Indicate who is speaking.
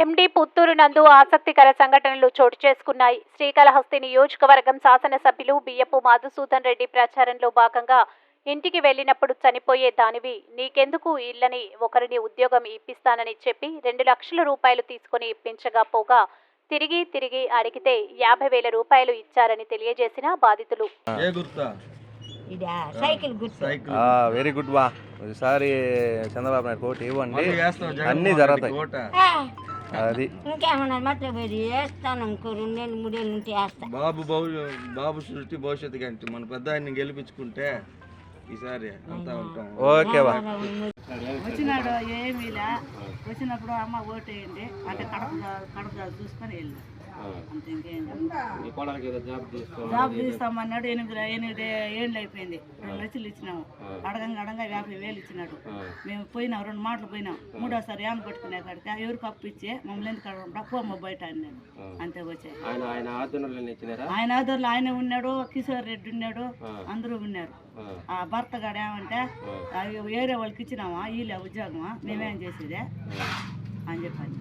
Speaker 1: ఎండి పుత్తూరు నందు ఆసక్తికర సంఘటనలు చోటు చేసుకున్నాయి. శ్రీకాళహస్తి నియోజకవర్గం శాసనసభ్యులు బియ్యపు మధుసూదన్ రెడ్డి ప్రచారంలో భాగంగా ఇంటికి వెళ్ళినప్పుడు చనిపోయే దానివి నీకెందుకు ఇల్లని ఒకరిని ఉద్యోగం ఇప్పిస్తానని చెప్పి రెండు లక్షల రూపాయలు తీసుకుని ఇప్పించగా పోగా తిరిగి తిరిగి అడిగితే యాభై వేల రూపాయలు ఇచ్చారని తెలియజేసిన బాధితులు.
Speaker 2: ఏ గుర్తా?
Speaker 3: ఇదా సైకిల్ గుర్తు.
Speaker 2: సైకిల్
Speaker 4: వెరీ గుడ్ బా. ఈసారి చంద్రబాబు నాయుడు కోటి ఇవ్వండి. అన్నీ జరుగుతాయి. అది.
Speaker 3: ఇంకేమన్నా మట్ల పోయి వేస్తాను ఇంకో రెండేళ్ళు మూడేళ్ళు ఉంటే వేస్తా
Speaker 2: బాబు బాబు సృష్టి భవిష్యత్తు గంటి మన పెద్ద ఆయన్ని గెలిపించుకుంటే ఈసారి అంతా ఉంటాం.
Speaker 4: ఓకే బా
Speaker 5: వచ్చినాడు ఏమీలా వచ్చినప్పుడు అమ్మ ఓటేయండి అంటే కడప కడప చూసుకొని వెళ్ళి. జాబ్ తీస్తామన్నాడు ఎనిమిది ఎనిమిది ఏళ్ళు అయిపోయింది రెండు లక్షలు ఇచ్చినాము. అడగంగా అడగంగా యాభై వేలు ఇచ్చినాడు. మేము పోయినాం రెండు మాటలు పోయినాం. మూడోసారి ఏమని పట్టుకునే కాడికి ఎవరికి అప్పు ఇచ్చి? మమ్మల్ని ఎందుకు అడగకుండా పోమ్మ బయట అన్నాడు అంతే వచ్చాయి.
Speaker 6: ఆయన ఆయన ఆధ్వర్యంలో
Speaker 5: ఆయన ఉన్నాడు కిషోర్ రెడ్డి ఉన్నాడు అందరూ ఉన్నారు. ఆ. భర్త గాడు ఏమంటే "ఆ, వేరే వాళ్ళకి ఇచ్చినామా వీళ్ళే ఉద్యోగమా? మేమేం చేసేదే? అని చెప్పాను.